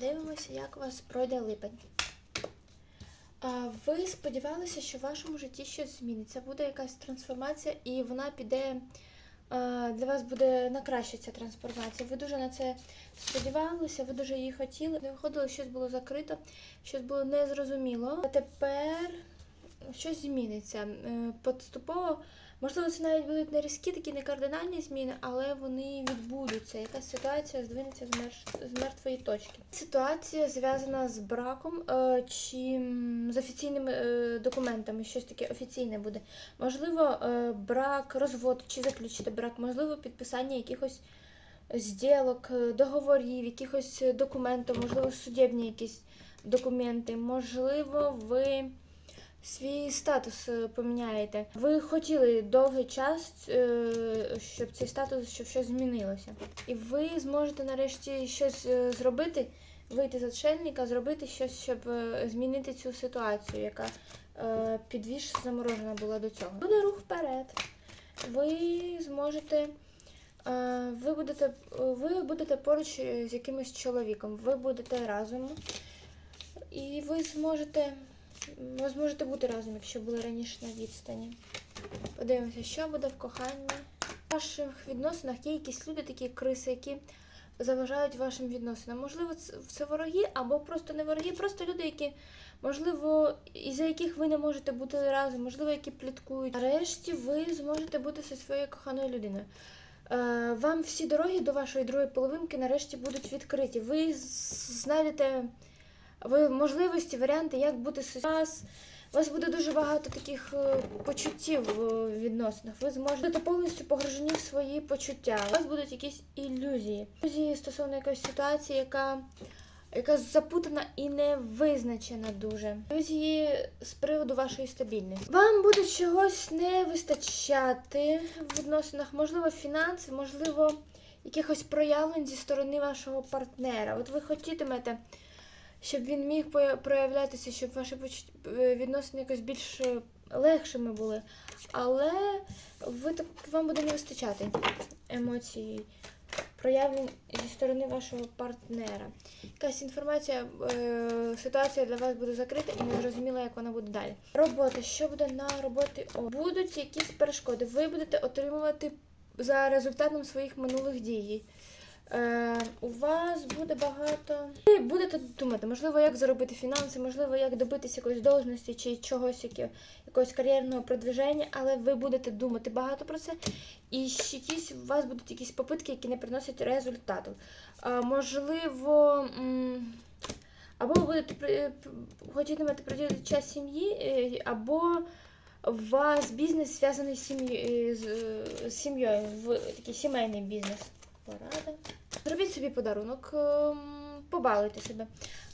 Дивимося, як у вас пройде липень. Ви сподівалися, що в вашому житті щось зміниться, буде якась трансформація, і вона піде для вас буде на краще ця трансформація. Ви дуже на це сподівалися, ви дуже її хотіли. Не виходило, щось було закрито, щось було незрозуміло. А тепер щось зміниться. Е, Поступово, можливо, це навіть будуть не різкі, такі не кардинальні зміни, але вони відбудуться. Якась ситуація здвинеться з, мертвої точки. Ситуація зв'язана з браком е, чи з офіційними е, документами, щось таке офіційне буде. Можливо, е, брак, розвод чи заключити брак, можливо, підписання якихось зділок, договорів, якихось документів, можливо, судебні якісь документи, можливо, ви свій статус е, поміняєте. Ви хотіли довгий час, е, щоб цей статус, щоб щось змінилося. І ви зможете нарешті щось е, зробити, вийти з отшельника, зробити щось, щоб змінити цю ситуацію, яка підвіж заморожена була до цього. Буде рух вперед. Ви зможете. Ви будете, ви будете поруч з якимось чоловіком, ви будете разом, і ви зможете ви зможете бути разом, якщо були раніше на відстані. Подивимося, що буде в коханні. В ваших відносинах є якісь люди, такі криси, які заважають вашим відносинам. Можливо, це- вороги або просто не вороги, просто люди, які, можливо, із-за яких ви не можете бути разом, можливо, які пліткують. Нарешті ви зможете бути зі своєю коханою людиною. Е, Вам всі дороги до вашої другої половинки нарешті будуть відкриті. Ви знайдете ви можливості, варіанти, як бути з. У вас буде дуже багато таких е, почуттів в відносинах. Ви зможете повністю погружені в свої почуття. У вас будуть якісь ілюзії. Ілюзії стосовно якоїсь ситуації, яка, яка запутана і не визначена дуже. Ілюзії з приводу вашої стабільності. Вам буде чогось не вистачати в відносинах, можливо, фінансів, можливо, якихось проявлень зі сторони вашого партнера. От ви хотітимете щоб він міг проявлятися, щоб ваші е, відносини якось більш е, легшими були. Але ви так вам буде не вистачати емоцій, проявлень зі сторони вашого партнера. Якась інформація, е, ситуація для вас буде закрита і не зрозуміла, як вона буде далі. Робота, що буде на роботі? Будуть якісь перешкоди. Ви будете отримувати за результатом своїх минулих дій. Е, у вас буде багато. Ви будете думати, можливо, як заробити фінанси, можливо, як добитися якоїсь должності чи чогось, яке, якогось кар'єрного продвиження, але ви будете думати багато про це. І якісь у вас будуть якісь попитки, які не приносять результату. Е, можливо. Або ви будете хотітимете приділити час сім'ї, е, або у вас бізнес зв'язаний з з сім'єю, в такий сімейний бізнес. Порада. Зробіть собі подарунок, ем, побалуйте себе,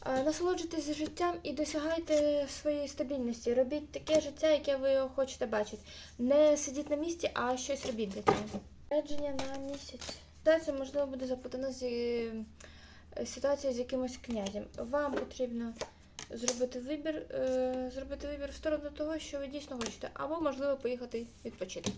Е, насолоджуйтесь життям і досягайте своєї стабільності. Робіть таке життя, яке ви хочете бачити. Не сидіть на місці, а щось робіть для цього. Речення на місяць. Ситуація, можливо, буде запутана з е, ситуацією з якимось князем. Вам потрібно зробити вибір, е, зробити вибір в сторону того, що ви дійсно хочете, або можливо поїхати відпочити.